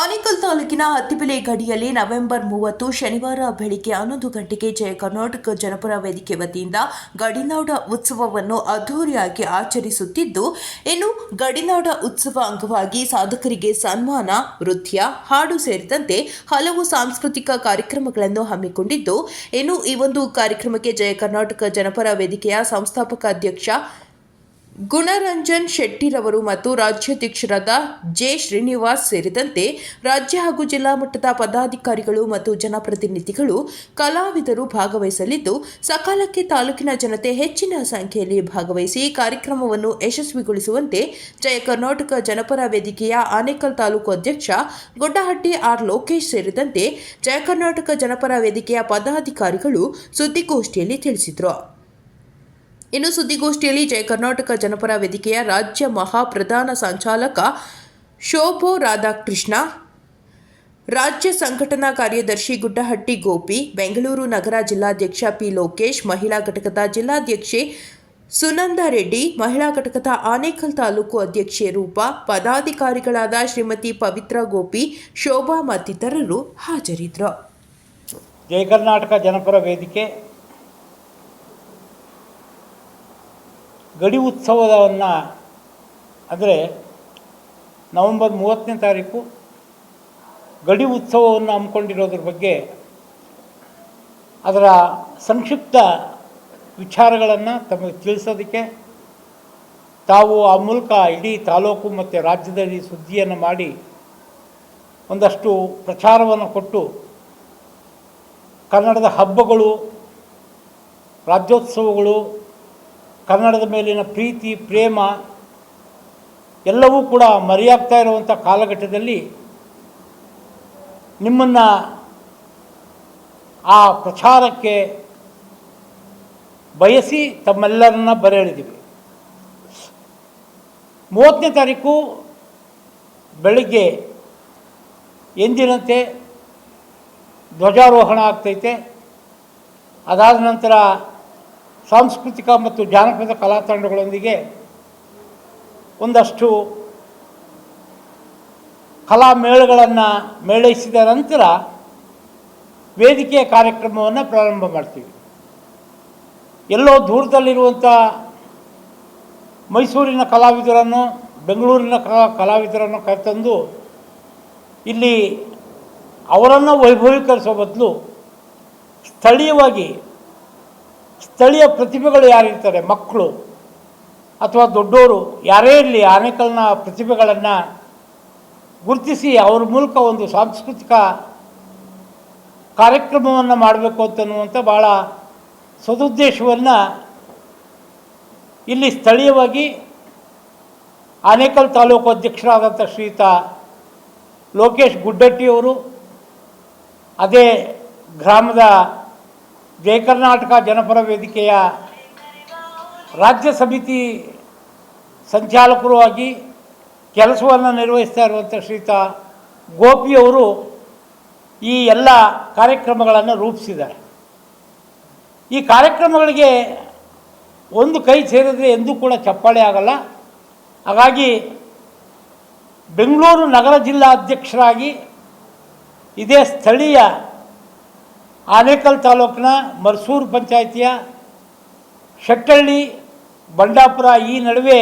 ಆನೇಕಲ್ ತಾಲೂಕಿನ ಹತ್ತಿಬೆಲೆ ಗಡಿಯಲ್ಲಿ ನವೆಂಬರ್ ಮೂವತ್ತು ಶನಿವಾರ ಬೆಳಿಗ್ಗೆ ಹನ್ನೊಂದು ಗಂಟೆಗೆ ಜಯ ಕರ್ನಾಟಕ ಜನಪರ ವೇದಿಕೆ ವತಿಯಿಂದ ಗಡಿನಾಡ ಉತ್ಸವವನ್ನು ಅದ್ಧೂರಿಯಾಗಿ ಆಚರಿಸುತ್ತಿದ್ದು, ಇನ್ನು ಗಡಿನಾಡ ಉತ್ಸವ ಅಂಗವಾಗಿ ಸಾಧಕರಿಗೆ ಸನ್ಮಾನ, ನೃತ್ಯ, ಹಾಡು ಸೇರಿದಂತೆ ಹಲವು ಸಾಂಸ್ಕೃತಿಕ ಕಾರ್ಯಕ್ರಮಗಳನ್ನು ಹಮ್ಮಿಕೊಂಡಿದ್ದು, ಇನ್ನು ಈ ಒಂದು ಕಾರ್ಯಕ್ರಮಕ್ಕೆ ಜಯ ಕರ್ನಾಟಕ ಜನಪರ ವೇದಿಕೆಯ ಸಂಸ್ಥಾಪಕ ಅಧ್ಯಕ್ಷ ಗುಣರಂಜನ್ ಶೆಟ್ಟಿರವರು ಮತ್ತು ರಾಜ್ಯಾಧ್ಯಕ್ಷರಾದ ಜೆ ಶ್ರೀನಿವಾಸ್ ಸೇರಿದಂತೆ ರಾಜ್ಯ ಹಾಗೂ ಜಿಲ್ಲಾ ಮಟ್ಟದ ಪದಾಧಿಕಾರಿಗಳು ಮತ್ತು ಜನಪ್ರತಿನಿಧಿಗಳು, ಕಲಾವಿದರು ಭಾಗವಹಿಸಲಿದ್ದು, ಸಕಾಲಕ್ಕೆ ತಾಲೂಕಿನ ಜನತೆ ಹೆಚ್ಚಿನ ಸಂಖ್ಯೆಯಲ್ಲಿ ಭಾಗವಹಿಸಿ ಕಾರ್ಯಕ್ರಮವನ್ನು ಯಶಸ್ವಿಗೊಳಿಸುವಂತೆ ಜಯ ಕರ್ನಾಟಕ ಜನಪರ ವೇದಿಕೆಯ ಆನೇಕಲ್ ತಾಲೂಕು ಅಧ್ಯಕ್ಷ ಗೊಡ್ಡಹಟ್ಟಿ ಆರ್ ಲೋಕೇಶ್ ಸೇರಿದಂತೆ ಜಯ ಕರ್ನಾಟಕ ಜನಪರ ವೇದಿಕೆಯ ಪದಾಧಿಕಾರಿಗಳು ಸುದ್ದಿಗೋಷ್ಠಿಯಲ್ಲಿ ತಿಳಿಸಿದರು. ಇನ್ನು ಸುದ್ದಿಗೋಷ್ಠಿಯಲ್ಲಿ ಜಯ ಕರ್ನಾಟಕ ಜನಪರ ವೇದಿಕೆಯ ರಾಜ್ಯ ಮಹಾ ಪ್ರಧಾನ ಸಂಚಾಲಕ ಶೋಭೋ ರಾಧಾಕೃಷ್ಣ, ರಾಜ್ಯ ಸಂಘಟನಾ ಕಾರ್ಯದರ್ಶಿ ಗುಡ್ಡಹಟ್ಟಿ ಗೋಪಿ, ಬೆಂಗಳೂರು ನಗರ ಜಿಲ್ಲಾಧ್ಯಕ್ಷ ಪಿ ಲೋಕೇಶ್, ಮಹಿಳಾ ಘಟಕದ ಜಿಲ್ಲಾಧ್ಯಕ್ಷೆ ಸುನಂದ ರೆಡ್ಡಿ, ಮಹಿಳಾ ಘಟಕದ ಆನೇಕಲ್ ತಾಲೂಕು ಅಧ್ಯಕ್ಷೆ ರೂಪಾ, ಪದಾಧಿಕಾರಿಗಳಾದ ಶ್ರೀಮತಿ ಪವಿತ್ರ ಗೋಪಿ, ಶೋಭಾ ಮತ್ತಿತರರು ಹಾಜರಿದ್ದರು. ಜಯ ಕರ್ನಾಟಕ ಜನಪರ ವೇದಿಕೆ ಗಡಿ ಉತ್ಸವವನ್ನು ಅಂದರೆ ನವಂಬರ್ ಮೂವತ್ತನೇ ತಾರೀಕು ಗಡಿ ಉತ್ಸವವನ್ನು ಹಮ್ಮಿಕೊಂಡಿರೋದ್ರ ಬಗ್ಗೆ ಅದರ ಸಂಕ್ಷಿಪ್ತ ವಿಚಾರಗಳನ್ನು ತಮಗೆ ತಿಳಿಸೋದಕ್ಕೆ ತಾವು ಆ ಮೂಲಕ ಇಡೀ ತಾಲೂಕು ಮತ್ತು ರಾಜ್ಯದಲ್ಲಿ ಸುದ್ದಿಯನ್ನು ಮಾಡಿ ಒಂದಷ್ಟು ಪ್ರಚಾರವನ್ನು ಕೊಟ್ಟು ಕನ್ನಡದ ಹಬ್ಬಗಳು, ರಾಜ್ಯೋತ್ಸವಗಳು ಕನ್ನಡದ ಮೇಲಿನ ಪ್ರೀತಿ, ಪ್ರೇಮ ಎಲ್ಲವೂ ಕೂಡ ಮರೆಯಾಗ್ತಾ ಇರುವಂಥ ಕಾಲಘಟ್ಟದಲ್ಲಿ ನಿಮ್ಮನ್ನು ಆ ಪ್ರಚಾರಕ್ಕೆ ಬಯಸಿ ತಮ್ಮೆಲ್ಲರನ್ನ ಬರೆಳಿದ್ದೀವಿ ಮೂವತ್ತನೇ ತಾರೀಕು ಬೆಳಿಗ್ಗೆ ಎಂದಿನಂತೆ ಧ್ವಜಾರೋಹಣ ಆಗ್ತೈತೆ. ಅದಾದ ನಂತರ ಸಾಂಸ್ಕೃತಿಕ ಮತ್ತು ಜಾನಪದ ಕಲಾ ತಂಡಗಳೊಂದಿಗೆ ಒಂದಷ್ಟು ಕಲಾ ಮೇಳಗಳನ್ನು ಮೇಳೈಸಿದ ನಂತರ ವೇದಿಕೆಯ ಕಾರ್ಯಕ್ರಮವನ್ನು ಪ್ರಾರಂಭ ಮಾಡ್ತೀವಿ. ಎಲ್ಲೋ ದೂರದಲ್ಲಿರುವಂಥ ಮೈಸೂರಿನ ಕಲಾವಿದರನ್ನು, ಬೆಂಗಳೂರಿನ ಕಲಾ ಕಲಾವಿದರನ್ನು ಕರೆತಂದು ಇಲ್ಲಿ ಅವರನ್ನು ವೈಭವೀಕರಿಸೋ ಬದಲು ಸ್ಥಳೀಯವಾಗಿ ಸ್ಥಳೀಯ ಪ್ರತಿಭೆಗಳು ಯಾರಿರ್ತಾರೆ ಮಕ್ಕಳು. ಅಥವಾ ದೊಡ್ಡವರು ಯಾರೇ ಇರಲಿ, ಆನೇಕಲ್ನ ಪ್ರತಿಭೆಗಳನ್ನು ಗುರುತಿಸಿ ಅವ್ರ ಮೂಲಕ ಒಂದು ಸಾಂಸ್ಕೃತಿಕ ಕಾರ್ಯಕ್ರಮವನ್ನು ಮಾಡಬೇಕು ಅಂತನ್ನುವಂಥ ಭಾಳ ಸದುದ್ದೇಶವನ್ನು ಇಲ್ಲಿ ಸ್ಥಳೀಯವಾಗಿ ಆನೇಕಲ್ ತಾಲೂಕು ಅಧ್ಯಕ್ಷರಾದಂಥ ಶ್ರೀಯುತ ಲೋಕೇಶ್ ಗುಡ್ಡಟ್ಟಿಯವರು, ಅದೇ ಗ್ರಾಮದ ಜಯ ಕರ್ನಾಟಕ ಜನಪರ ವೇದಿಕೆಯ ರಾಜ್ಯ ಸಮಿತಿ ಸಂಚಾಲಕರು ಆಗಿ ಕೆಲಸವನ್ನು ನಿರ್ವಹಿಸ್ತಾ ಇರುವಂಥ ಶ್ರೀತ ಗೋಪಿಯವರು ಈ ಎಲ್ಲ ಕಾರ್ಯಕ್ರಮಗಳನ್ನು ರೂಪಿಸಿದ್ದಾರೆ. ಈ ಕಾರ್ಯಕ್ರಮಗಳಿಗೆ ಒಂದು ಕೈ ಸೇರಿದರೆ ಎಂದೂ ಕೂಡ ಚಪ್ಪಾಳೆ ಆಗಲ್ಲ. ಹಾಗಾಗಿ ಬೆಂಗಳೂರು ನಗರ ಜಿಲ್ಲಾ ಅಧ್ಯಕ್ಷರಾಗಿ ಇದೇ ಸ್ಥಳೀಯ ಆನೇಕಲ್ ತಾಲೂಕಿನ ಮರ್ಸೂರು ಪಂಚಾಯಿತಿಯ ಶೆಟ್ಟಳ್ಳಿ ಬಂಡಾಪುರ ಈ ನಡುವೆ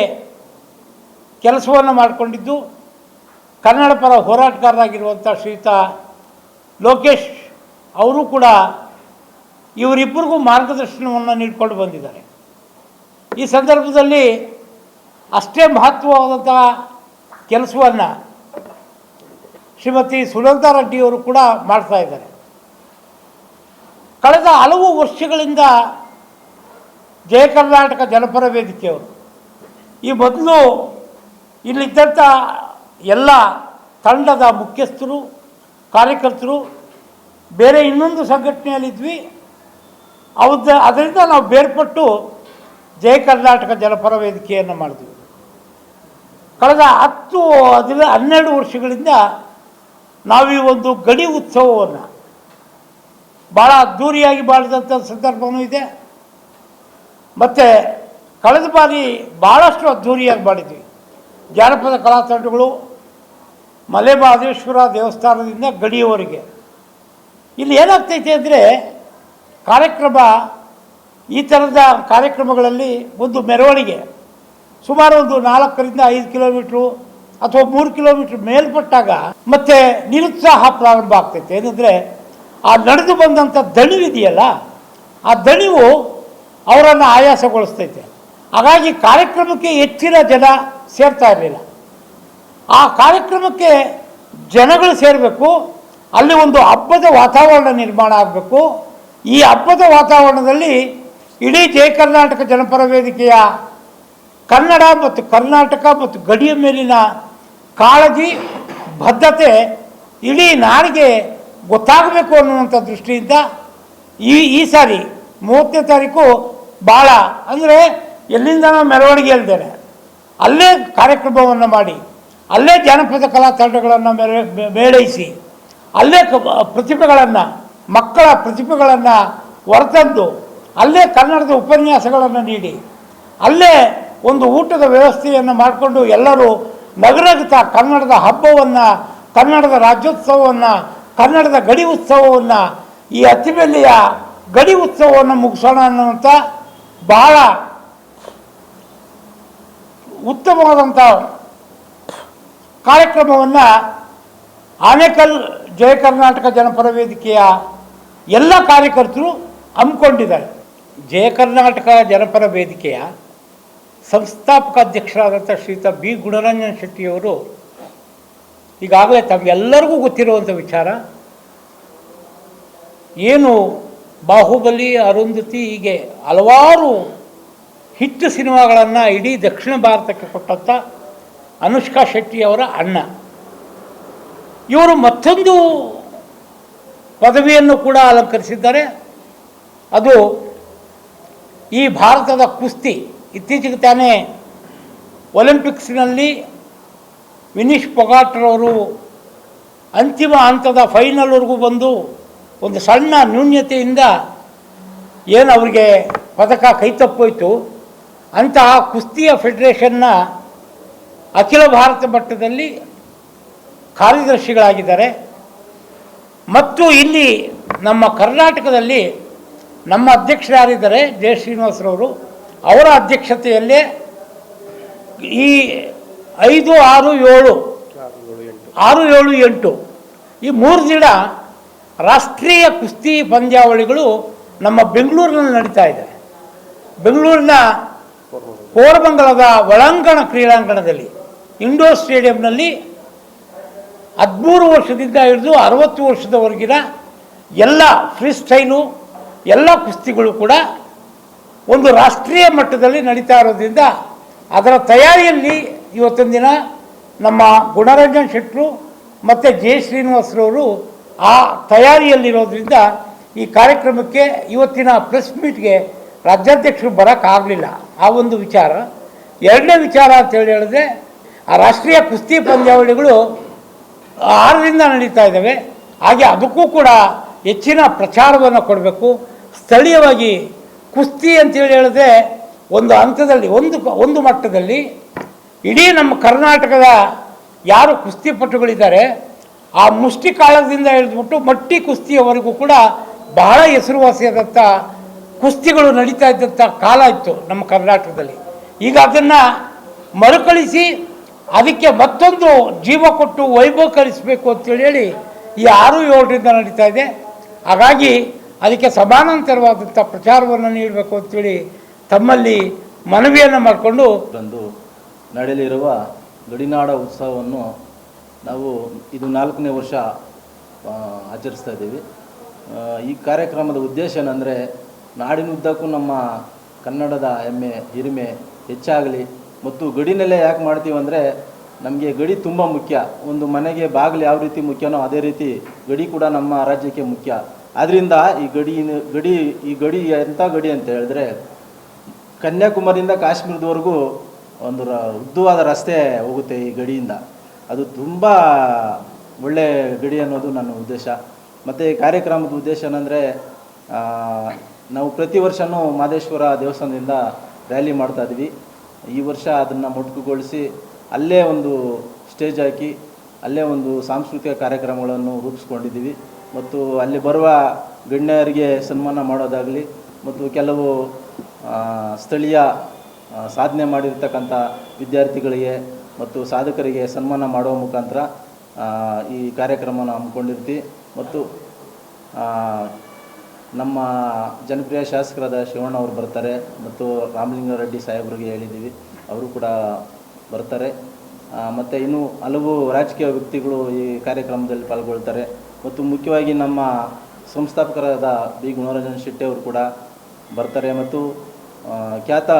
ಕೆಲಸವನ್ನು ಮಾಡಿಕೊಂಡಿದ್ದು ಕನ್ನಡ ಪರ ಹೋರಾಟಗಾರರಾಗಿರುವಂಥ ಶ್ರೀಯುತ ಲೋಕೇಶ್ ಅವರು ಕೂಡ ಇವರಿಬ್ಬರಿಗೂ ಮಾರ್ಗದರ್ಶನವನ್ನು ನೀಡಿಕೊಂಡು ಬಂದಿದ್ದಾರೆ. ಈ ಸಂದರ್ಭದಲ್ಲಿ ಅಷ್ಟೇ ಮಹತ್ವವಾದಂಥ ಕೆಲಸವನ್ನು ಶ್ರೀಮತಿ ಸುನಂದಾ ರೆಡ್ಡಿಯವರು ಕೂಡ ಮಾಡ್ತಾ ಇದ್ದಾರೆ. ಕಳೆದ ಹಲವು ವರ್ಷಗಳಿಂದ ಜಯ ಕರ್ನಾಟಕ ಜನಪರ ವೇದಿಕೆಯವರು. ಈ ಮೊದಲು ಇಲ್ಲಿದ್ದಂಥ ಎಲ್ಲ ತಂಡದ ಮುಖ್ಯಸ್ಥರು, ಕಾರ್ಯಕರ್ತರು, ಬೇರೆ ಇನ್ನೊಂದು ಸಂಘಟನೆಯಲ್ಲಿದ್ವಿ. ಅವದ ಅದರಿಂದ ನಾವು ಬೇರ್ಪಟ್ಟು ಜಯ ಕರ್ನಾಟಕ ಜನಪರ ವೇದಿಕೆಯನ್ನು ಮಾಡಿದ್ವಿ. ಕಳೆದ ಹತ್ತು ಹದಿನ ಹನ್ನೆರಡು ವರ್ಷಗಳಿಂದ ನಾವು ಒಂದು ಗಡಿ ಉತ್ಸವವನ್ನು ಭಾಳ ಅದ್ಧೂರಿಯಾಗಿ ಮಾಡಿದಂಥ ಸಂದರ್ಭವೂ ಇದೆ. ಮತ್ತು ಕಳೆದ ಬಾರಿ ಭಾಳಷ್ಟು ಅದ್ದೂರಿಯಾಗಿ ಮಾಡಿದ್ವಿ ಜಾನಪದ ಕಲಾ ತಂಡಗಳು ದೇವಸ್ಥಾನದಿಂದ ಗಡಿಯವರೆಗೆ. ಇಲ್ಲಿ ಏನಾಗ್ತೈತೆ ಅಂದರೆ ಕಾರ್ಯಕ್ರಮ, ಈ ಥರದ ಕಾರ್ಯಕ್ರಮಗಳಲ್ಲಿ ಒಂದು ಮೆರವಣಿಗೆ. ಸುಮಾರು ಒಂದು ನಾಲ್ಕರಿಂದ ಐದು ಕಿಲೋಮೀಟ್ರು ಅಥವಾ ಮೂರು ಕಿಲೋಮೀಟ್ರ್ ಮೇಲ್ಪಟ್ಟಾಗ ಮತ್ತೆ ನಿರುತ್ಸಾಹ ಪ್ರಾರಂಭ ಆಗ್ತೈತೆ. ಏನಂದರೆ ಆ ನಡೆದು ಬಂದಂಥ ದಣಿವಿದೆಯಲ್ಲ, ಆ ದಣಿವು ಅವರನ್ನು ಆಯಾಸಗೊಳಿಸ್ತೈತೆ. ಹಾಗಾಗಿ ಕಾರ್ಯಕ್ರಮಕ್ಕೆ ಹೆಚ್ಚಿನ ಜನ ಸೇರ್ತಾ ಇರಲಿಲ್ಲ. ಆ ಕಾರ್ಯಕ್ರಮಕ್ಕೆ ಜನಗಳು ಸೇರಬೇಕು, ಅಲ್ಲಿ ಒಂದು ಹಬ್ಬದ ವಾತಾವರಣ ನಿರ್ಮಾಣ ಆಗಬೇಕು. ಈ ಹಬ್ಬದ ವಾತಾವರಣದಲ್ಲಿ ಇಡೀ ಜಯ ಕರ್ನಾಟಕ ಜನಪರ ವೇದಿಕೆಯ ಕನ್ನಡ ಮತ್ತು ಕರ್ನಾಟಕ ಮತ್ತು ಗಡಿಯ ಮೇಲಿನ ಕಾಳಜಿ ಬದ್ಧತೆ ಇಡೀ ನಾಡಿಗೆ ಗೊತ್ತಾಗಬೇಕು ಅನ್ನುವಂಥ ದೃಷ್ಟಿಯಿಂದ ಈ ಈ ಸಾರಿ ಮೂವತ್ತನೇ ತಾರೀಕು ಭಾಳ ಅಂದರೆ ಎಲ್ಲಿಂದನೋ ಮೆರವಣಿಗೆ ಇಲ್ದೇನೆ ಅಲ್ಲೇ ಕಾರ್ಯಕ್ರಮವನ್ನು ಮಾಡಿ, ಅಲ್ಲೇ ಜಾನಪದ ಕಲಾ ತಂಡಗಳನ್ನು ಮೆರ ಮೇಳೈಸಿ, ಅಲ್ಲೇ ಪ್ರತಿಭೆಗಳನ್ನು, ಮಕ್ಕಳ ಪ್ರತಿಭೆಗಳನ್ನು ಹೊರತಂದು, ಅಲ್ಲೇ ಕನ್ನಡದ ಉಪನ್ಯಾಸಗಳನ್ನು ನೀಡಿ, ಅಲ್ಲೇ ಒಂದು ಊಟದ ವ್ಯವಸ್ಥೆಯನ್ನು ಮಾಡಿಕೊಂಡು ಎಲ್ಲರೂ ನಗರಗತ ಕನ್ನಡದ ಹಬ್ಬವನ್ನು, ಕನ್ನಡದ ರಾಜ್ಯೋತ್ಸವವನ್ನು ಕನ್ನಡದ ಗಡಿ ಉತ್ಸವವನ್ನು ಈ ಅತ್ತಿಬೆಲೆಯ ಗಡಿ ಉತ್ಸವವನ್ನು ಮುಗಿಸೋಣ ಅನ್ನುವಂಥ ಬಹಳ ಉತ್ತಮವಾದಂಥ ಕಾರ್ಯಕ್ರಮವನ್ನು ಆನೇಕಲ್ ಜಯ ಕರ್ನಾಟಕ ಜನಪರ ವೇದಿಕೆಯ ಎಲ್ಲ ಕಾರ್ಯಕರ್ತರು ಹಮ್ಮಿಕೊಂಡಿದ್ದಾರೆ. ಜಯ ಕರ್ನಾಟಕ ಜನಪರ ವೇದಿಕೆಯ ಸಂಸ್ಥಾಪಕ ಅಧ್ಯಕ್ಷರಾದಂಥ ಶ್ರೀಯುತ ಬಿ ಗುಣರಂಜನ್ ಶೆಟ್ಟಿಯವರು ಈಗಾಗಲೇ ತಮಗೆಲ್ಲರಿಗೂ ಗೊತ್ತಿರುವಂಥ ವಿಚಾರ. ಏನು ಬಾಹುಬಲಿ, ಅರುಂಧತಿ ಹೀಗೆ ಹಲವಾರು ಹಿಟ್ಟು ಸಿನಿಮಾಗಳನ್ನು ಇಡೀ ದಕ್ಷಿಣ ಭಾರತಕ್ಕೆ ಕೊಟ್ಟಂಥ ಅನುಷ್ಕಾ ಶೆಟ್ಟಿಯವರ ಅಣ್ಣ. ಇವರು ಮತ್ತೊಂದು ಪದವಿಯನ್ನು ಕೂಡ ಅಲಂಕರಿಸಿದ್ದಾರೆ. ಅದು ಈ ಭಾರತದ ಕುಸ್ತಿ ಇತ್ತೀಚೆಗೆ ತಾನೇ ಒಲಿಂಪಿಕ್ಸ್ನಲ್ಲಿ ವಿನೀಶ್ ಪೊಗಾಟ್ರವರು ಅಂತಿಮ ಹಂತದ ಫೈನಲ್ವರೆಗೂ ಬಂದು ಒಂದು ಸಣ್ಣ ನ್ಯೂನ್ಯತೆಯಿಂದ ಏನು ಅವರಿಗೆ ಪದಕ ಕೈತಪ್ಪೋಯ್ತು, ಅಂತಹ ಕುಸ್ತಿಯ ಫೆಡರೇಷನ್ನ ಅಖಿಲ ಭಾರತ ಮಟ್ಟದಲ್ಲಿ ಕಾರ್ಯದರ್ಶಿಗಳಾಗಿದ್ದಾರೆ. ಮತ್ತು ಇಲ್ಲಿ ನಮ್ಮ ಕರ್ನಾಟಕದಲ್ಲಿ ನಮ್ಮ ಅಧ್ಯಕ್ಷರು ಯಾರಿದ್ದಾರೆ ಜಯ ಶ್ರೀನಿವಾಸರವರು. ಅವರ ಅಧ್ಯಕ್ಷತೆಯಲ್ಲೇ ಈ ಐದು, ಆರು, ಏಳು. ಆರು, ಏಳು, ಎಂಟು. ಈ ಮೂರು ದಿನ ರಾಷ್ಟ್ರೀಯ ಕುಸ್ತಿ ಪಂದ್ಯಾವಳಿಗಳು ನಮ್ಮ ಬೆಂಗಳೂರಿನಲ್ಲಿ ನಡೀತಾ ಇದೆ. ಬೆಂಗಳೂರಿನ ಕೋರಮಂಗಲದ ಒಳಾಂಗಣ ಕ್ರೀಡಾಂಗಣದಲ್ಲಿ, ಇಂಡೋರ್ ಸ್ಟೇಡಿಯಂನಲ್ಲಿ ಹದಿಮೂರು ವರ್ಷದಿಂದ ಹಿಡಿದು ಅರವತ್ತು ವರ್ಷದವರೆಗಿನ ಎಲ್ಲ ಫ್ರೀ ಸ್ಟೈಲು, ಎಲ್ಲ ಕುಸ್ತಿಗಳು ಕೂಡ ಒಂದು ರಾಷ್ಟ್ರೀಯ ಮಟ್ಟದಲ್ಲಿ ನಡೀತಾ ಇರೋದ್ರಿಂದ ಅದರ ತಯಾರಿಯಲ್ಲಿ ಇವತ್ತಿನ ದಿನ ನಮ್ಮ ಗುಣರಂಜನ್ ಶೆಟ್ಟರು ಮತ್ತು ಜೆ ಶ್ರೀನಿವಾಸರವರು ಆ ತಯಾರಿಯಲ್ಲಿರೋದ್ರಿಂದ ಈ ಕಾರ್ಯಕ್ರಮಕ್ಕೆ ಇವತ್ತಿನ ಪ್ರೆಸ್ ಮೀಟ್ಗೆ ರಾಜ್ಯಾಧ್ಯಕ್ಷರು ಬರೋಕ್ಕಾಗಲಿಲ್ಲ. ಆ ಒಂದು ವಿಚಾರ. ಎರಡನೇ ವಿಚಾರ ಅಂತೇಳಿ ಹೇಳಿದ್ರೆ, ಆ ರಾಷ್ಟ್ರೀಯ ಕುಸ್ತಿ ಪಂದ್ಯಾವಳಿಗಳು ಆರರಿಂದ ನಡೀತಾ ಇದ್ದಾವೆ. ಹಾಗೆ ಅದಕ್ಕೂ ಕೂಡ ಹೆಚ್ಚಿನ ಪ್ರಚಾರವನ್ನು ಕೊಡಬೇಕು. ಸ್ಥಳೀಯವಾಗಿ ಕುಸ್ತಿ ಅಂತೇಳಿ ಹೇಳಿದ್ರೆ ಒಂದು ಹಂತದಲ್ಲಿ, ಒಂದು ಒಂದು ಮಟ್ಟದಲ್ಲಿ ಇಡೀ ನಮ್ಮ ಕರ್ನಾಟಕದ ಯಾರು ಕುಸ್ತಿಪಟುಗಳಿದ್ದಾರೆ ಆ ಮುಷ್ಟಿ ಕಾಳಗದಿಂದ ಹಿಡಿದ್ಬಿಟ್ಟು ಮಟ್ಟಿ ಕುಸ್ತಿಯವರೆಗೂ ಕೂಡ ಬಹಳ ಹೆಸರುವಾಸಿಯಾದಂಥ ಕುಸ್ತಿಗಳು ನಡೀತಾ ಇದ್ದಂಥ ಕಾಲ ಇತ್ತು ನಮ್ಮ ಕರ್ನಾಟಕದಲ್ಲಿ. ಈಗ ಅದನ್ನು ಮರುಕಳಿಸಿ ಅದಕ್ಕೆ ಮತ್ತೊಂದು ಜೀವ ಕೊಟ್ಟು ವೈಭವೀಕರಿಸಬೇಕು ಅಂತೇಳಿ ಹೇಳಿ ಈ ಆರು ಏಳರಿಂದ ನಡೀತಾ ಇದೆ. ಹಾಗಾಗಿ ಅದಕ್ಕೆ ಸಮಾನಾಂತರವಾದಂಥ ಪ್ರಚಾರವನ್ನು ನೀಡಬೇಕು ಅಂತೇಳಿ ತಮ್ಮಲ್ಲಿ ಮನವಿಯನ್ನು ಮಾಡಿಕೊಂಡು ರಂದು ನಡೆಯಲಿರುವ ಗಡಿನಾಡ ಉತ್ಸವವನ್ನು ನಾವು ಇದು ನಾಲ್ಕನೇ ವರ್ಷ ಆಚರಿಸ್ತಾ ಇದ್ದೀವಿ. ಈ ಕಾರ್ಯಕ್ರಮದ ಉದ್ದೇಶ ಏನಂದರೆ ನಾಡಿನುದ್ದಕ್ಕೂ ನಮ್ಮ ಕನ್ನಡದ ಹೆಮ್ಮೆ, ಹಿರಿಮೆ ಹೆಚ್ಚಾಗಲಿ. ಮತ್ತು ಗಡಿನಲ್ಲೇ ಯಾಕೆ ಮಾಡ್ತೀವಿ ಅಂದರೆ ನಮಗೆ ಗಡಿ ತುಂಬ ಮುಖ್ಯ. ಒಂದು ಮನೆಗೆ ಬಾಗಿಲು ಯಾವ ರೀತಿ ಮುಖ್ಯನೋ ಅದೇ ರೀತಿ ಗಡಿ ಕೂಡ ನಮ್ಮ ರಾಜ್ಯಕ್ಕೆ ಮುಖ್ಯ. ಆದ್ದರಿಂದ ಈ ಗಡಿ ಗಡಿ, ಈ ಗಡಿ ಎಂಥ ಗಡಿ ಅಂತ ಹೇಳಿದ್ರೆ ಕನ್ಯಾಕುಮಾರಿಯಿಂದ ಕಾಶ್ಮೀರದವರೆಗೂ ಒಂದು ಉದ್ದವಾದ ರಸ್ತೆ ಹೋಗುತ್ತೆ ಈ ಗಡಿಯಿಂದ. ಅದು ತುಂಬ ಒಳ್ಳೆ ಗಡಿ ಅನ್ನೋದು ನನ್ನ ಉದ್ದೇಶ. ಮತ್ತು ಕಾರ್ಯಕ್ರಮದ ಉದ್ದೇಶ ಏನಂದರೆ ನಾವು ಪ್ರತಿ ವರ್ಷವೂ ಮಾದೇಶ್ವರ ದೇವಸ್ಥಾನದಿಂದ ರ್ಯಾಲಿ ಮಾಡ್ತಾ ಇದ್ವಿ ಈ ವರ್ಷ ಅದನ್ನು ಮೊಟಕುಗೊಳಿಸಿ ಅಲ್ಲೇ ಒಂದು ಸ್ಟೇಜ್ ಹಾಕಿ, ಅಲ್ಲೇ ಒಂದು ಸಾಂಸ್ಕೃತಿಕ ಕಾರ್ಯಕ್ರಮಗಳನ್ನು ರೂಪಿಸ್ಕೊಂಡಿದ್ದೀವಿ. ಮತ್ತು ಅಲ್ಲಿ ಬರುವ ಗಣ್ಯರಿಗೆ ಸನ್ಮಾನ ಮಾಡೋದಾಗಲಿ, ಮತ್ತು ಕೆಲವು ಸ್ಥಳೀಯ ಸಾಧನೆ ಮಾಡಿರ್ತಕ್ಕಂಥ ವಿದ್ಯಾರ್ಥಿಗಳಿಗೆ ಮತ್ತು ಸಾಧಕರಿಗೆ ಸನ್ಮಾನ ಮಾಡುವ ಮುಖಾಂತರ ಈ ಕಾರ್ಯಕ್ರಮವನ್ನು ಹಮ್ಮಿಕೊಂಡಿರ್ತೀವಿ. ಮತ್ತು ನಮ್ಮ ಜನಪ್ರಿಯ ಶಾಸಕರಾದ ಶಿವಣ್ಣ ಅವರು ಬರ್ತಾರೆ ಮತ್ತು ರಾಮಲಿಂಗಾರೆಡ್ಡಿ ಸಾಹೇಬರಿಗೆ ಹೇಳಿದ್ದೀವಿ. ಅವರು ಕೂಡ ಬರ್ತಾರೆ. ಮತ್ತು ಇನ್ನೂ ಹಲವು ರಾಜಕೀಯ ವ್ಯಕ್ತಿಗಳು ಈ ಕಾರ್ಯಕ್ರಮದಲ್ಲಿ ಪಾಲ್ಗೊಳ್ತಾರೆ. ಮತ್ತು ಮುಖ್ಯವಾಗಿ ನಮ್ಮ ಸಂಸ್ಥಾಪಕರಾದ ಬಿ. ಗುಣರಂಜನ್ ಶೆಟ್ಟಿ ಅವರು ಕೂಡ ಬರ್ತಾರೆ. ಮತ್ತು ಖ್ಯಾತ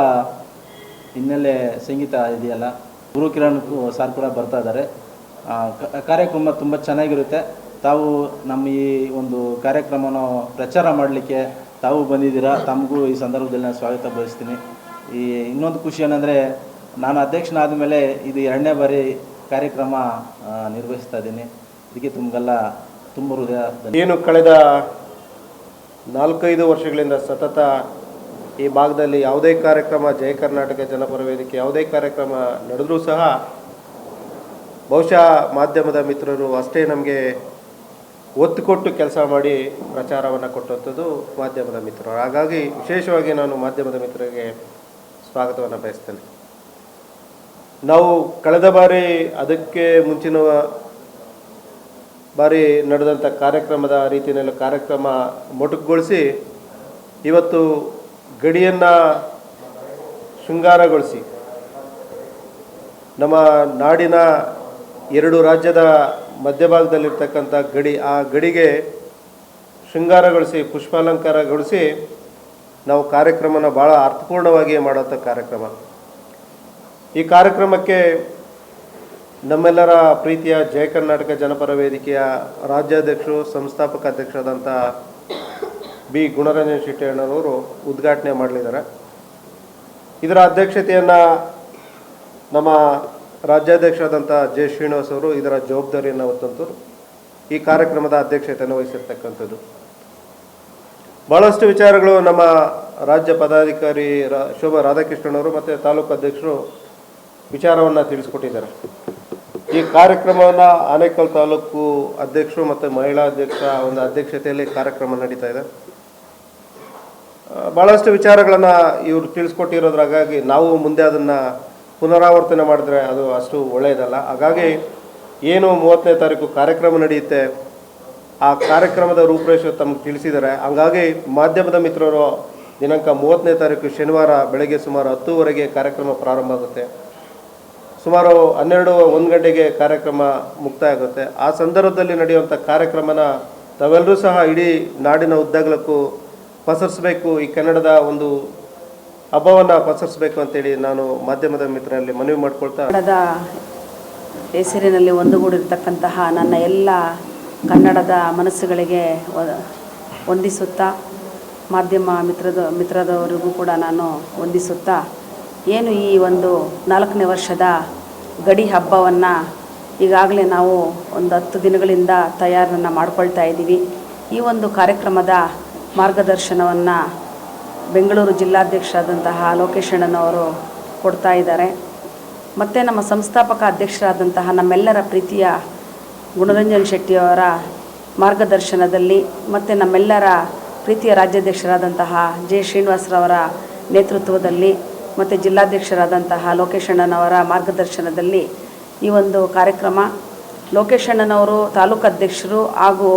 ಹಿನ್ನೆಲೆ ಸಂಗೀತ ಇದೆಯಲ್ಲ? ಗುರು ಕಿರಣ್ ಸರ್ ಕೂಡ ಬರ್ತಾ ಇದ್ದಾರೆ. ಕಾರ್ಯಕ್ರಮ ತುಂಬ ಚೆನ್ನಾಗಿರುತ್ತೆ. ತಾವು ನಮ್ಮ ಈ ಒಂದು ಕಾರ್ಯಕ್ರಮನ ಪ್ರಚಾರ ಮಾಡಲಿಕ್ಕೆ ತಾವು ಬಂದಿದ್ದೀರಾ? ತಮಗೂ ಈ ಸಂದರ್ಭದಲ್ಲಿ ನಾನು ಸ್ವಾಗತ ಬಯಸ್ತೀನಿ. ಈ, ಇನ್ನೊಂದು ಖುಷಿ ಏನಂದರೆ, ನಾನು ಅಧ್ಯಕ್ಷನಾದ ಮೇಲೆ ಇದು ಎರಡನೇ ಬಾರಿ ಕಾರ್ಯಕ್ರಮ ನಿರ್ವಹಿಸ್ತಾ ಇದ್ದೀನಿ. ಇದಕ್ಕೆ ತಮಗೆಲ್ಲ ತುಂಬ ಹೃದಯ ಏನು ಕಳೆದ ನಾಲ್ಕೈದು ವರ್ಷಗಳಿಂದ ಸತತ ಈ ಭಾಗದಲ್ಲಿ ಯಾವುದೇ ಕಾರ್ಯಕ್ರಮ ಜಯ ಕರ್ನಾಟಕ ಜನಪರ ವೇದಿಕೆ, ಯಾವುದೇ ಕಾರ್ಯಕ್ರಮ ನಡೆದರೂ ಸಹ ಬಹುಶಃ ಮಾಧ್ಯಮದ ಮಿತ್ರರು ಅಷ್ಟೇ ನಮಗೆ ಒತ್ತು ಕೊಟ್ಟು ಕೆಲಸ ಮಾಡಿ ಪ್ರಚಾರವನ್ನು ಕೊಟ್ಟಂಥದ್ದು ಮಾಧ್ಯಮದ ಮಿತ್ರರು. ಹಾಗಾಗಿ ವಿಶೇಷವಾಗಿ ನಾನು ಮಾಧ್ಯಮದ ಮಿತ್ರರಿಗೆ ಸ್ವಾಗತವನ್ನು ಬಯಸ್ತೇನೆ. ನಾವು ಕಳೆದ ಬಾರಿ ಅದಕ್ಕೆ ಮುಂಚಿನ ಬಾರಿ ನಡೆದಂಥ ಕಾರ್ಯಕ್ರಮದ ರೀತಿಯಲ್ಲಿ ಕಾರ್ಯಕ್ರಮ ಮೊಟಕುಗೊಳಿಸಿ ಇವತ್ತು ಗಡಿಯನ್ನು ಶೃಂಗಾರಗೊಳಿಸಿ. ನಮ್ಮ ನಾಡಿನ ಎರಡು ರಾಜ್ಯದ ಮಧ್ಯಭಾಗದಲ್ಲಿರ್ತಕ್ಕಂಥ ಗಡಿ, ಆ ಗಡಿಗೆ ಶೃಂಗಾರಗೊಳಿಸಿ, ಪುಷ್ಪಾಲಂಕಾರಗೊಳಿಸಿ ನಾವು ಕಾರ್ಯಕ್ರಮನ ಭಾಳ ಅರ್ಥಪೂರ್ಣವಾಗಿ ಮಾಡುವಂಥ ಕಾರ್ಯಕ್ರಮ. ಈ ಕಾರ್ಯಕ್ರಮಕ್ಕೆ ನಮ್ಮೆಲ್ಲರ ಪ್ರೀತಿಯ ಜಯ ಕರ್ನಾಟಕ ಜನಪರ ವೇದಿಕೆಯ ರಾಜ್ಯಾಧ್ಯಕ್ಷರು, ಸಂಸ್ಥಾಪಕ ಅಧ್ಯಕ್ಷರಾದಂಥ ಬಿ. ಗುಣರಂಜನ್ ಶೆಟ್ಟಿಯಣ್ಣನವರು ಉದ್ಘಾಟನೆ ಮಾಡಲಿದ್ದಾರೆ. ಇದರ ಅಧ್ಯಕ್ಷತೆಯನ್ನು ನಮ್ಮ ರಾಜ್ಯಾಧ್ಯಕ್ಷರಾದಂಥ ಜೆ. ಶ್ರೀನಿವಾಸ್ ಅವರು ಇದರ ಜವಾಬ್ದಾರಿಯನ್ನು ಹೊತ್ತಂತರು ಈ ಕಾರ್ಯಕ್ರಮದ ಅಧ್ಯಕ್ಷತೆಯನ್ನು ವಹಿಸಿರ್ತಕ್ಕಂಥದ್ದು ಬಹಳಷ್ಟು ವಿಚಾರಗಳು ನಮ್ಮ ರಾಜ್ಯ ಪದಾಧಿಕಾರಿ ರಾ, ಶೋಭಾ ರಾಧಾಕೃಷ್ಣನವರು ಮತ್ತು ತಾಲೂಕು ಅಧ್ಯಕ್ಷರು ವಿಚಾರವನ್ನು ತಿಳಿಸ್ಕೊಟ್ಟಿದ್ದಾರೆ. ಈ ಕಾರ್ಯಕ್ರಮವನ್ನು ಆನೇಕಲ್ ತಾಲೂಕು ಅಧ್ಯಕ್ಷರು ಮತ್ತು ಮಹಿಳಾ ಅಧ್ಯಕ್ಷ ಒಂದು ಅಧ್ಯಕ್ಷತೆಯಲ್ಲಿ ಕಾರ್ಯಕ್ರಮ ನಡೀತಾ ಇದೆ. ಭಾಳಷ್ಟು ವಿಚಾರಗಳನ್ನು ಇವರು ತಿಳಿಸ್ಕೊಟ್ಟಿರೋದ್ರಾಗಾಗಿ ನಾವು ಮುಂದೆ ಅದನ್ನು ಪುನರಾವರ್ತನೆ ಮಾಡಿದ್ರೆ ಅದು ಅಷ್ಟು ಒಳ್ಳೆಯದಲ್ಲ. ಹಾಗಾಗಿ ಏನು ಮೂವತ್ತನೇ ತಾರೀಕು ಕಾರ್ಯಕ್ರಮ ನಡೆಯುತ್ತೆ, ಆ ಕಾರ್ಯಕ್ರಮದ ರೂಪುರೇಷೆ ತಮಗೆ ತಿಳಿಸಿದ್ದಾರೆ ಹಂಗಾಗಿ ಮಾಧ್ಯಮದ ಮಿತ್ರರು ದಿನಾಂಕ ಮೂವತ್ತನೇ ತಾರೀಕು ಶನಿವಾರ ಬೆಳಗ್ಗೆ ಸುಮಾರು ಹತ್ತುವರೆಗೆ ಕಾರ್ಯಕ್ರಮ ಪ್ರಾರಂಭ ಆಗುತ್ತೆ. ಸುಮಾರು ಹನ್ನೆರಡು ಒಂದು ಗಂಟೆಗೆ ಕಾರ್ಯಕ್ರಮ ಮುಕ್ತಾಯ ಆಗುತ್ತೆ ಆ ಸಂದರ್ಭದಲ್ಲಿ ನಡೆಯುವಂಥ ಕಾರ್ಯಕ್ರಮನ ತಾವೆಲ್ಲರೂ ಸಹ ಇಡೀ ನಾಡಿನ ಉದ್ದಗಲಕ್ಕೂ ಪಸರಿಸಬೇಕು, ಈ ಕನ್ನಡದ ಒಂದು ಹಬ್ಬವನ್ನು ಪಸರಿಸಬೇಕು ಅಂತೇಳಿ ನಾನು ಮಾಧ್ಯಮದ ಮಿತ್ರರಲ್ಲಿ ಮನವಿ ಮಾಡಿಕೊಳ್ತಾ ಕನ್ನಡದ ಹೆಸರಿನಲ್ಲಿ ಒಂದುಗೂಡಿರ್ತಕ್ಕಂತಹ ನನ್ನ ಎಲ್ಲ ಕನ್ನಡದ ಮನಸ್ಸುಗಳಿಗೆ ಹೊಂದಿಸುತ್ತಾ ಮಾಧ್ಯಮ ಮಿತ್ರದ, ಮಿತ್ರದವರಿಗೂ ಕೂಡ ನಾನು ಹೊಂದಿಸುತ್ತಾ ಏನು ಈ ಒಂದು ನಾಲ್ಕನೇ ವರ್ಷದ ಗಡಿ ಹಬ್ಬವನ್ನು ಈಗಾಗಲೇ ನಾವು ಒಂದು ಹತ್ತು ದಿನಗಳಿಂದ ತಯಾರನ್ನು ಮಾಡ್ಕೊಳ್ತಾ ಇದ್ದೀವಿ. ಈ ಒಂದು ಕಾರ್ಯಕ್ರಮದ ಮಾರ್ಗದರ್ಶನವನ್ನು ಬೆಂಗಳೂರು ಜಿಲ್ಲಾಧ್ಯಕ್ಷರಾದಂತಹ ಲೋಕೇಶಣ್ಣನವರು ಕೊಡ್ತಾ ಇದ್ದಾರೆ. ಮತ್ತು ನಮ್ಮ ಸಂಸ್ಥಾಪಕ ಅಧ್ಯಕ್ಷರಾದಂತಹ ನಮ್ಮೆಲ್ಲರ ಪ್ರೀತಿಯ ಗುಣರಂಜನ್ ಶೆಟ್ಟಿಯವರ ಮಾರ್ಗದರ್ಶನದಲ್ಲಿ ಮತ್ತು ನಮ್ಮೆಲ್ಲರ ಪ್ರೀತಿಯ ರಾಜ್ಯಾಧ್ಯಕ್ಷರಾದಂತಹ ಜೆ ಶ್ರೀನಿವಾಸರವರ ನೇತೃತ್ವದಲ್ಲಿ ಮತ್ತು ಜಿಲ್ಲಾಧ್ಯಕ್ಷರಾದಂತಹ ಲೋಕೇಶಣ್ಣನವರ ಮಾರ್ಗದರ್ಶನದಲ್ಲಿ ಈ ಒಂದು ಕಾರ್ಯಕ್ರಮ. ಲೋಕೇಶಣ್ಣನವರು ತಾಲೂಕು ಅಧ್ಯಕ್ಷರು ಹಾಗೂ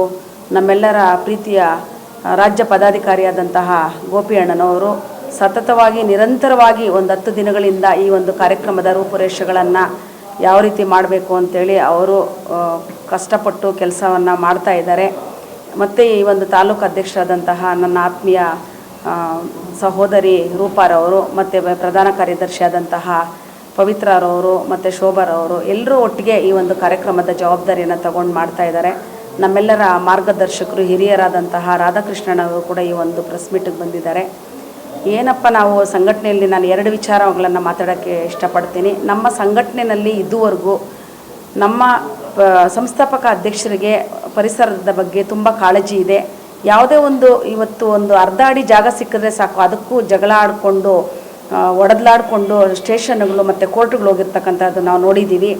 ನಮ್ಮೆಲ್ಲರ ಪ್ರೀತಿಯ ರಾಜ್ಯ ಪದಾಧಿಕಾರಿಯಾದಂತಹ ಗೋಪಿ ಅಣ್ಣನವರು ಸತತವಾಗಿ, ನಿರಂತರವಾಗಿ ಒಂದು ಹತ್ತು ದಿನಗಳಿಂದ ಈ ಒಂದು ಕಾರ್ಯಕ್ರಮದ ರೂಪುರೇಷೆಗಳನ್ನು ಯಾವ ರೀತಿ ಮಾಡಬೇಕು ಅಂತೇಳಿ ಅವರು ಕಷ್ಟಪಟ್ಟು ಕೆಲಸವನ್ನು ಮಾಡ್ತಾ ಇದ್ದಾರೆ. ಮತ್ತು ಈ ಒಂದು ತಾಲೂಕು ಅಧ್ಯಕ್ಷರಾದಂತಹ ನನ್ನ ಆತ್ಮೀಯ ಸಹೋದರಿ ರೂಪಾರವರು ಮತ್ತು ಪ್ರಧಾನ ಕಾರ್ಯದರ್ಶಿಯಾದಂತಹ ಪವಿತ್ರರವರು ಮತ್ತು ಶೋಭಾರವರು ಎಲ್ಲರೂ ಒಟ್ಟಿಗೆ ಈ ಒಂದು ಕಾರ್ಯಕ್ರಮದ ಜವಾಬ್ದಾರಿಯನ್ನು ತಗೊಂಡು ಮಾಡ್ತಾ ಇದ್ದಾರೆ. ನಮ್ಮೆಲ್ಲರ ಮಾರ್ಗದರ್ಶಕರು, ಹಿರಿಯರಾದಂತಹ ರಾಧಾಕೃಷ್ಣನವರು ಕೂಡ ಈ ಒಂದು ಪ್ರೆಸ್ ಮೀಟಿಗೆ ಬಂದಿದ್ದಾರೆ. ಏನಪ್ಪ ನಾವು ಸಂಘಟನೆಯಲ್ಲಿ ನಾನು ಎರಡು ವಿಚಾರಗಳನ್ನು ಮಾತಾಡೋಕ್ಕೆ ಇಷ್ಟಪಡ್ತೀನಿ. ನಮ್ಮ ಸಂಘಟನೆಯಲ್ಲಿ ಇದುವರೆಗೂ ನಮ್ಮ ಸಂಸ್ಥಾಪಕ ಅಧ್ಯಕ್ಷರಿಗೆ ಪರಿಸರದ ಬಗ್ಗೆ ತುಂಬ ಕಾಳಜಿ ಇದೆ. ಯಾವುದೇ ಒಂದು ಇವತ್ತು ಒಂದು ಅರ್ಧ ಅಡಿ ಜಾಗ ಸಿಕ್ಕಿದ್ರೆ ಸಾಕು. ಅದಕ್ಕೂ ಜಗಳ ಆಡಿಕೊಂಡು ಒಡೆದ್ಲಾಡಿಕೊಂಡು, ಸ್ಟೇಷನ್ಗಳು ಮತ್ತು ಕೋರ್ಟ್ಗಳು ಹೋಗಿರ್ತಕ್ಕಂಥದ್ದು ನಾವು ನೋಡಿದ್ದೀವಿ.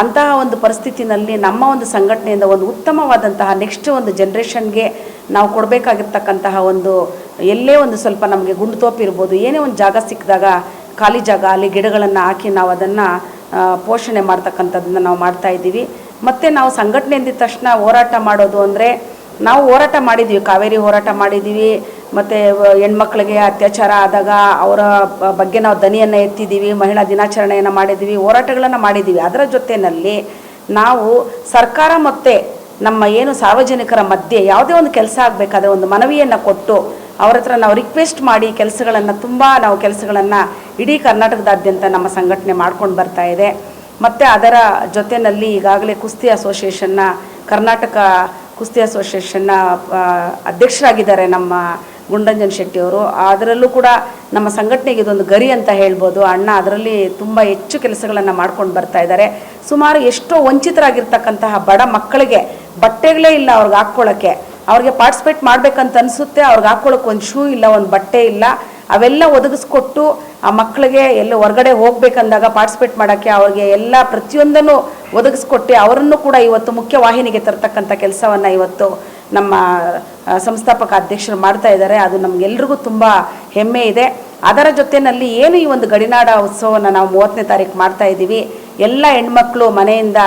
ಅಂತಹ ಒಂದು ಪರಿಸ್ಥಿತಿನಲ್ಲಿ ನಮ್ಮ ಒಂದು ಸಂಘಟನೆಯಿಂದ ಒಂದು ಉತ್ತಮವಾದಂತಹ ನೆಕ್ಸ್ಟ್ ಒಂದು ಜನ್ರೇಷನ್ಗೆ ನಾವು ಕೊಡಬೇಕಾಗಿರ್ತಕ್ಕಂತಹ ಒಂದು, ಎಲ್ಲೇ ಒಂದು ಸ್ವಲ್ಪ ನಮಗೆ ಗುಂಡು ತೋಪಿರ್ಬೋದು ಏನೇ ಒಂದು ಜಾಗ ಸಿಕ್ಕಿದಾಗ ಖಾಲಿ ಜಾಗ ಅಲ್ಲಿ ಗಿಡಗಳನ್ನು ಹಾಕಿ ನಾವು ಅದನ್ನು ಪೋಷಣೆ ಮಾಡ್ತಕ್ಕಂಥದ್ದನ್ನು ನಾವು ಮಾಡ್ತಾ ಇದ್ದೀವಿ. ಮತ್ತು ನಾವು ಸಂಘಟನೆ ಅಂದಿದ ತಕ್ಷಣ ಹೋರಾಟ ಮಾಡೋದು ಅಂದರೆ ನಾವು ಹೋರಾಟ ಮಾಡಿದ್ದೀವಿ, ಕಾವೇರಿ ಹೋರಾಟ ಮಾಡಿದ್ದೀವಿ ಮತ್ತು ಹೆಣ್ಮಕ್ಳಿಗೆ ಅತ್ಯಾಚಾರ ಆದಾಗ ಅವರ ಬಗ್ಗೆ ನಾವು ದನಿಯನ್ನು ಎತ್ತಿದ್ದೀವಿ, ಮಹಿಳಾ ದಿನಾಚರಣೆಯನ್ನು ಮಾಡಿದ್ದೀವಿ, ಹೋರಾಟಗಳನ್ನು ಮಾಡಿದ್ದೀವಿ. ಅದರ ಜೊತೆಯಲ್ಲಿ ನಾವು ಸರ್ಕಾರ ಮತ್ತು ನಮ್ಮ ಏನು ಸಾರ್ವಜನಿಕರ ಮಧ್ಯೆ ಯಾವುದೇ ಒಂದು ಕೆಲಸ ಆಗಬೇಕಾದ್ರೆ ಒಂದು ಮನವಿಯನ್ನು ಕೊಟ್ಟು ಅವ್ರ ಹತ್ರ ನಾವು ರಿಕ್ವೆಸ್ಟ್ ಮಾಡಿ ಕೆಲಸಗಳನ್ನು ತುಂಬ ನಾವು ಕೆಲಸಗಳನ್ನು ಇಡೀ ಕರ್ನಾಟಕದಾದ್ಯಂತ ನಮ್ಮ ಸಂಘಟನೆ ಮಾಡ್ಕೊಂಡು ಬರ್ತಾ ಇದೆ. ಮತ್ತು ಅದರ ಜೊತೆಯಲ್ಲಿ ಈಗಾಗಲೇ ಕುಸ್ತಿ ಅಸೋಸಿಯೇಷನ್ನ, ಕರ್ನಾಟಕ ಕುಸ್ತಿ ಅಸೋಸಿಯೇಷನ್ನ ಅಧ್ಯಕ್ಷರಾಗಿದ್ದಾರೆ ನಮ್ಮ ಗುಂಡಂಜನ್ ಶೆಟ್ಟಿಯವರು. ಅದರಲ್ಲೂ ಕೂಡ ನಮ್ಮ ಸಂಘಟನೆಗೆ ಇದೊಂದು ಗರಿ ಅಂತ ಹೇಳ್ಬೋದು. ಅಣ್ಣ ಅದರಲ್ಲಿ ತುಂಬ ಹೆಚ್ಚು ಕೆಲಸಗಳನ್ನು ಮಾಡ್ಕೊಂಡು ಬರ್ತಾ ಇದ್ದಾರೆ. ಸುಮಾರು ಎಷ್ಟೋ ವಂಚಿತರಾಗಿರ್ತಕ್ಕಂತಹ ಬಡ ಮಕ್ಕಳಿಗೆ ಬಟ್ಟೆಗಳೇ ಇಲ್ಲ ಅವ್ರಿಗೆ ಹಾಕ್ಕೊಳ್ಳೋಕ್ಕೆ ಅವ್ರಿಗೆ ಪಾರ್ಟಿಸಿಪೇಟ್ ಮಾಡ್ಬೇಕಂತ ಅನಿಸುತ್ತೆ. ಅವ್ರಿಗೆ ಹಾಕ್ಕೊಳ್ಳೋಕೆ ಒಂದು ಶೂ ಇಲ್ಲ, ಒಂದು ಬಟ್ಟೆ ಇಲ್ಲ. ಅವೆಲ್ಲ ಒದಗಿಸ್ಕೊಟ್ಟು ಆ ಮಕ್ಕಳಿಗೆ ಎಲ್ಲ ಹೊರಗಡೆ ಹೋಗ್ಬೇಕಂದಾಗ ಪಾರ್ಟಿಸಿಪೇಟ್ ಮಾಡೋಕ್ಕೆ ಅವ್ರಿಗೆ ಎಲ್ಲ ಪ್ರತಿಯೊಂದನ್ನು ಒದಗಿಸ್ಕೊಟ್ಟು. ಅವರನ್ನು ಕೂಡ ಇವತ್ತು ಮುಖ್ಯ ವಾಹಿನಿಗೆ ತರ್ತಕ್ಕಂಥ ಕೆಲಸವನ್ನು ಇವತ್ತು ನಮ್ಮ ಸಂಸ್ಥಾಪಕ ಅಧ್ಯಕ್ಷರು ಮಾಡ್ತಾ ಇದ್ದಾರೆ. ಅದು ನಮಗೆಲ್ರಿಗೂ ತುಂಬ ಹೆಮ್ಮೆ ಇದೆ. ಅದರ ಜೊತೆಯಲ್ಲಿ ಏನು ಈ ಒಂದು ಗಡಿನಾಡ ಉತ್ಸವವನ್ನು ನಾವು ಮೂವತ್ತನೇ ತಾರೀಕು ಮಾಡ್ತಾ ಇದ್ದೀವಿ. ಎಲ್ಲ ಹೆಣ್ಮಕ್ಳು ಮನೆಯಿಂದ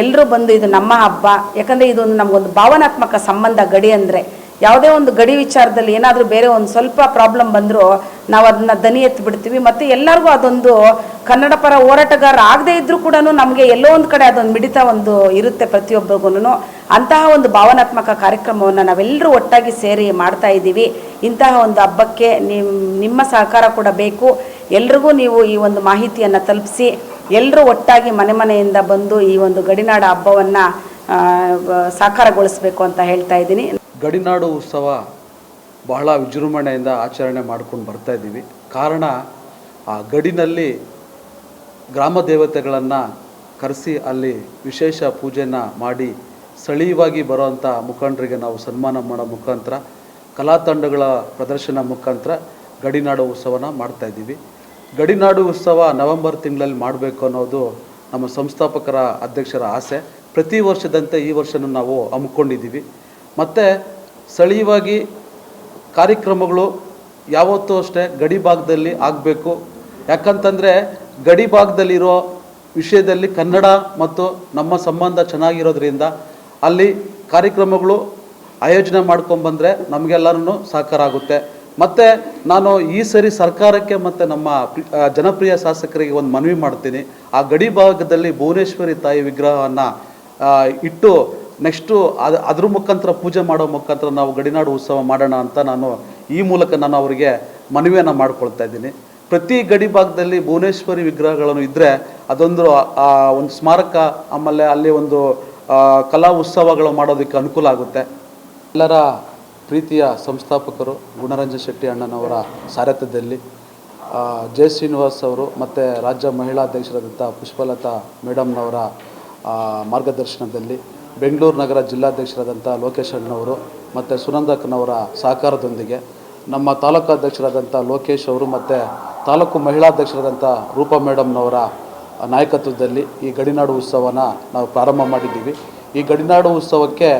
ಎಲ್ಲರೂ ಬಂದು ಇದು ನಮ್ಮ ಹಬ್ಬ. ಯಾಕಂದರೆ ಇದೊಂದು ನಮಗೊಂದು ಭಾವನಾತ್ಮಕ ಸಂಬಂಧ ಗಡಿ ಅಂದರೆ. ಯಾವುದೇ ಒಂದು ಗಡಿ ವಿಚಾರದಲ್ಲಿ ಏನಾದರೂ ಬೇರೆ ಒಂದು ಸ್ವಲ್ಪ ಪ್ರಾಬ್ಲಮ್ ಬಂದರೂ ನಾವು ಅದನ್ನ ದನಿ ಎತ್ತಿ ಬಿಡ್ತೀವಿ. ಮತ್ತು ಎಲ್ಲರಿಗೂ ಅದೊಂದು ಕನ್ನಡ ಪರ ಹೋರಾಟಗಾರ ಆಗದೇ ಇದ್ದರೂ ಕೂಡ ನಮಗೆ ಎಲ್ಲೋ ಒಂದು ಕಡೆ ಅದೊಂದು ಮಿಡಿತ ಒಂದು ಇರುತ್ತೆ ಪ್ರತಿಯೊಬ್ಬರಿಗೂ ಅಂತಹ ಒಂದು ಭಾವನಾತ್ಮಕ ಕಾರ್ಯಕ್ರಮವನ್ನು ನಾವೆಲ್ಲರೂ ಒಟ್ಟಾಗಿ ಸೇರಿ ಮಾಡ್ತಾ ಇದ್ದೀವಿ. ಇಂತಹ ಒಂದು ಹಬ್ಬಕ್ಕೆ ನಿಮ್, ನಿಮ್ಮ ಸಹಕಾರ ಕೂಡ ಬೇಕು. ಎಲ್ರಿಗೂ ನೀವು ಈ ಒಂದು ಮಾಹಿತಿಯನ್ನು ತಲುಪಿಸಿ ಎಲ್ಲರೂ ಒಟ್ಟಾಗಿ ಮನೆ ಮನೆಯಿಂದ ಬಂದು ಈ ಒಂದು ಗಡಿನಾಡ ಹಬ್ಬವನ್ನು ಸಾಕಾರಗೊಳಿಸಬೇಕು ಅಂತ ಹೇಳ್ತಾ ಇದ್ದೀನಿ. ಗಡಿನಾಡು ಉತ್ಸವ ಬಹಳ ವಿಜೃಂಭಣೆಯಿಂದ ಆಚರಣೆ ಮಾಡ್ಕೊಂಡು ಬರ್ತಾ ಇದ್ದೀವಿ. ಕಾರಣ, ಆ ಗಡಿನಲ್ಲಿ ಗ್ರಾಮ ದೇವತೆಗಳನ್ನು ಕರೆಸಿ ಅಲ್ಲಿ ವಿಶೇಷ ಪೂಜೆನ ಮಾಡಿ ಸ್ಥಳೀಯವಾಗಿ ಬರೋವಂಥ ಮುಖಂಡರಿಗೆ ನಾವು ಸನ್ಮಾನ ಮಾಡೋ ಮುಖಾಂತರ, ಕಲಾ ತಂಡಗಳ ಪ್ರದರ್ಶನ ಮುಖಾಂತರ ಗಡಿನಾಡು ಉತ್ಸವನ ಮಾಡ್ತಾ ಇದ್ದೀವಿ. ಗಡಿನಾಡು ಉತ್ಸವ ನವೆಂಬರ್ ತಿಂಗಳಲ್ಲಿ ಮಾಡಬೇಕು ಅನ್ನೋದು ನಮ್ಮ ಸಂಸ್ಥಾಪಕರ ಅಧ್ಯಕ್ಷರ ಆಸೆ. ಪ್ರತಿ ವರ್ಷದಂತೆ ಈ ವರ್ಷನೂ ನಾವು ಹಮ್ಮಿಕೊಂಡಿದ್ದೀವಿ. ಮತ್ತು ಸ್ಥಳೀಯವಾಗಿ ಕಾರ್ಯಕ್ರಮಗಳು ಯಾವತ್ತೂ ಅಷ್ಟೇ ಗಡಿ ಭಾಗದಲ್ಲಿ ಆಗಬೇಕು. ಯಾಕಂತಂದರೆ ಗಡಿ ಭಾಗದಲ್ಲಿರೋ ವಿಷಯದಲ್ಲಿ ಕನ್ನಡ ಮತ್ತು ನಮ್ಮ ಸಂಬಂಧ ಚೆನ್ನಾಗಿರೋದ್ರಿಂದ ಅಲ್ಲಿ ಕಾರ್ಯಕ್ರಮಗಳು ಆಯೋಜನೆ ಮಾಡ್ಕೊಂಬಂದರೆ ನಮಗೆಲ್ಲರೂ ಸಹಕಾರ ಆಗುತ್ತೆ. ಮತ್ತು ನಾನು ಈ ಸರಿ ಸರ್ಕಾರಕ್ಕೆ ಮತ್ತು ನಮ್ಮ ಜನಪ್ರಿಯ ಶಾಸಕರಿಗೆ ಒಂದು ಮನವಿ ಮಾಡ್ತೀನಿ. ಆ ಗಡಿ ಭಾಗದಲ್ಲಿ ಭುವನೇಶ್ವರಿ ತಾಯಿ ವಿಗ್ರಹವನ್ನು ಇಟ್ಟು ನೆಕ್ಸ್ಟು ಅದು, ಅದ್ರ ಮುಖಾಂತರ ಪೂಜೆ ಮಾಡೋ ಮುಖಾಂತರ ನಾವು ಗಡಿನಾಡು ಉತ್ಸವ ಮಾಡೋಣ ಅಂತ ನಾನು ಈ ಮೂಲಕ ನಾನು ಅವರಿಗೆ ಮನವಿಯನ್ನು ಮಾಡ್ಕೊಳ್ತಾ ಇದ್ದೀನಿ. ಪ್ರತಿ ಗಡಿ ಭಾಗದಲ್ಲಿ ಭುವನೇಶ್ವರಿ ವಿಗ್ರಹಗಳನ್ನು ಇದ್ದರೆ ಅದೊಂದು ಒಂದು ಸ್ಮಾರಕ, ಆಮೇಲೆ ಅಲ್ಲಿ ಒಂದು ಕಲಾ ಉತ್ಸವಗಳು ಮಾಡೋದಕ್ಕೆ ಅನುಕೂಲ ಆಗುತ್ತೆ. ಎಲ್ಲರ ಪ್ರೀತಿಯ ಸಂಸ್ಥಾಪಕರು ಗುಣರಂಜನ್ ಶೆಟ್ಟಿ ಅಣ್ಣನವರ ಸಾರಥ್ಯದಲ್ಲಿ ಜೆ ಶ್ರೀನಿವಾಸ್ ಅವರು ಮತ್ತು ರಾಜ್ಯ ಮಹಿಳಾ ಅಧ್ಯಕ್ಷರಾದಂಥ ಪುಷ್ಪಲತಾ ಮೇಡಮ್ನವರ ಮಾರ್ಗದರ್ಶನದಲ್ಲಿ ಬೆಂಗಳೂರು ನಗರ ಜಿಲ್ಲಾಧ್ಯಕ್ಷರಾದಂಥ ಲೋಕೇಶ್ ಅಣ್ಣವರು ಮತ್ತು ಸುನಂದಕ್ಕನವರ ಸಹಕಾರದೊಂದಿಗೆ ನಮ್ಮ ತಾಲೂಕಾಧ್ಯಕ್ಷರಾದಂಥ ಲೋಕೇಶ್ ಅವರು ಮತ್ತು ತಾಲೂಕು ಮಹಿಳಾಧ್ಯಕ್ಷರಾದಂಥ ರೂಪಾ ಮೇಡಮ್ನವರ ನಾಯಕತ್ವದಲ್ಲಿ ಈ ಗಡಿನಾಡು ಉತ್ಸವನ ನಾವು ಪ್ರಾರಂಭ ಮಾಡಿದ್ದೀವಿ. ಈ ಗಡಿನಾಡು ಉತ್ಸವಕ್ಕೆ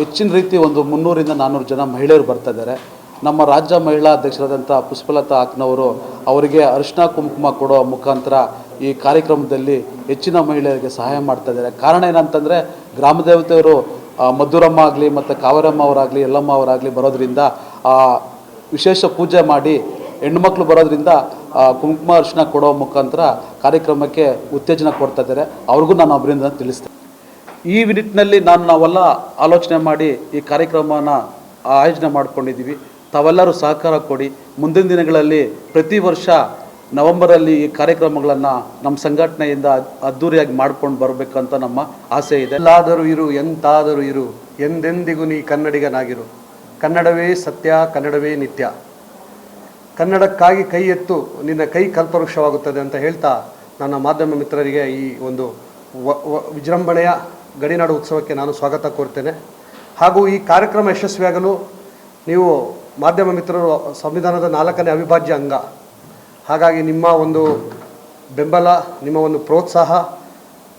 ಹೆಚ್ಚಿನ ರೀತಿ ಒಂದು ಮುನ್ನೂರಿಂದ ನಾನ್ನೂರು ಜನ ಮಹಿಳೆಯರು ಬರ್ತಾ ಇದ್ದಾರೆ. ನಮ್ಮ ರಾಜ್ಯ ಮಹಿಳಾ ಅಧ್ಯಕ್ಷರಾದಂಥ ಪುಷ್ಪಲತಾ ಅಕ್ನವರು ಅವರಿಗೆ ಅರಿಶಿನ ಕುಂಕುಮ ಕೊಡೋ ಮುಖಾಂತರ ಈ ಕಾರ್ಯಕ್ರಮದಲ್ಲಿ ಹೆಚ್ಚಿನ ಮಹಿಳೆಯರಿಗೆ ಸಹಾಯ ಮಾಡ್ತಾ ಇದ್ದಾರೆ. ಕಾರಣ ಏನಂತಂದರೆ ಗ್ರಾಮ ದೇವತೆಯವರು ಮಧುರಮ್ಮ ಆಗಲಿ ಮತ್ತು ಕಾವರಮ್ಮ ಅವರಾಗಲಿ, ಯಲ್ಲಮ್ಮ ಅವರಾಗಲಿ ಬರೋದ್ರಿಂದ ವಿಶೇಷ ಪೂಜೆ ಮಾಡಿ ಹೆಣ್ಮಕ್ಳು ಬರೋದ್ರಿಂದ ಕುಂಕುಮ ಅರ್ಶನ ಕೊಡೋ ಮುಖಾಂತರ ಕಾರ್ಯಕ್ರಮಕ್ಕೆ ಉತ್ತೇಜನ ಕೊಡ್ತಾ ಇದ್ದಾರೆ. ಅವ್ರಿಗೂ ನಾನು ಅಭಿನಂದನೆ ತಿಳಿಸ್ತೇನೆ. ಈ ನಿಟ್ಟಿನಲ್ಲಿ ನಾನು ನಾವೆಲ್ಲ ಆಲೋಚನೆ ಮಾಡಿ ಈ ಕಾರ್ಯಕ್ರಮನ ಆಯೋಜನೆ ಮಾಡ್ಕೊಂಡಿದ್ದೀವಿ. ತಾವೆಲ್ಲರೂ ಸಹಕಾರ ಕೊಡಿ. ಮುಂದಿನ ದಿನಗಳಲ್ಲಿ ಪ್ರತಿ ವರ್ಷ ನವೆಂಬರಲ್ಲಿ ಈ ಕಾರ್ಯಕ್ರಮಗಳನ್ನು ನಮ್ಮ ಸಂಘಟನೆಯಿಂದ ಅದ್ದೂರಿಯಾಗಿ ಮಾಡ್ಕೊಂಡು ಬರಬೇಕಂತ ನಮ್ಮ ಆಸೆ ಇದೆ. ಎಲ್ಲಾದರೂ ಇರು, ಎಂತಾದರೂ ಇರು, ಎಂದೆಂದಿಗೂ ನೀ ಕನ್ನಡಿಗನಾಗಿರು. ಕನ್ನಡವೇ ಸತ್ಯ, ಕನ್ನಡವೇ ನಿತ್ಯ. ಕನ್ನಡಕ್ಕಾಗಿ ಕೈ ಎತ್ತು ನಿನ್ನ ಕೈ ಕಲ್ಪವೃಕ್ಷವಾಗುತ್ತದೆ ಅಂತ ಹೇಳ್ತಾ ನನ್ನ ಮಾಧ್ಯಮ ಮಿತ್ರರಿಗೆ ಈ ಒಂದು ವಿಜೃಂಭಣೆಯ ಗಡಿನಾಡು ಉತ್ಸವಕ್ಕೆ ನಾನು ಸ್ವಾಗತ ಕೋರ್ತೇನೆ. ಹಾಗೂ ಈ ಕಾರ್ಯಕ್ರಮ ಯಶಸ್ವಿಯಾಗಲು ನೀವು ಮಾಧ್ಯಮ ಮಿತ್ರರು ಸಂವಿಧಾನದ ನಾಲ್ಕನೇ ಅವಿಭಾಜ್ಯ ಅಂಗ ಹಾಗಾಗಿ ನಿಮ್ಮ ಒಂದು ಬೆಂಬಲ, ನಿಮ್ಮ ಒಂದು ಪ್ರೋತ್ಸಾಹ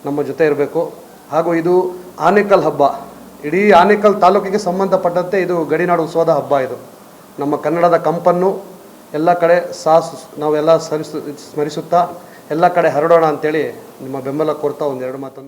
ನಮ್ಮ ಜೊತೆ ಇರಬೇಕು. ಹಾಗೂ ಇದು ಆನೇಕಲ್ ಹಬ್ಬ. ಇಡೀ ಆನೇಕಲ್ ತಾಲೂಕಿಗೆ ಸಂಬಂಧಪಟ್ಟಂತೆ ಇದು ಗಡಿನಾಡು ಉತ್ಸವದ ಹಬ್ಬ ಇದು. ನಮ್ಮ ಕನ್ನಡದ ಕಂಪನ್ನು ಎಲ್ಲ ಕಡೆ ಸಾಸ್, ನಾವೆಲ್ಲ ಸರಿಸು ಸ್ಮರಿಸುತ್ತಾ ಎಲ್ಲ ಕಡೆ ಹರಡೋಣ ಅಂತೇಳಿ ನಿಮ್ಮ ಬೆಂಬಲ ಕೋರ್ತಾ ಒಂದೆರಡು ಮಾತನ್ನು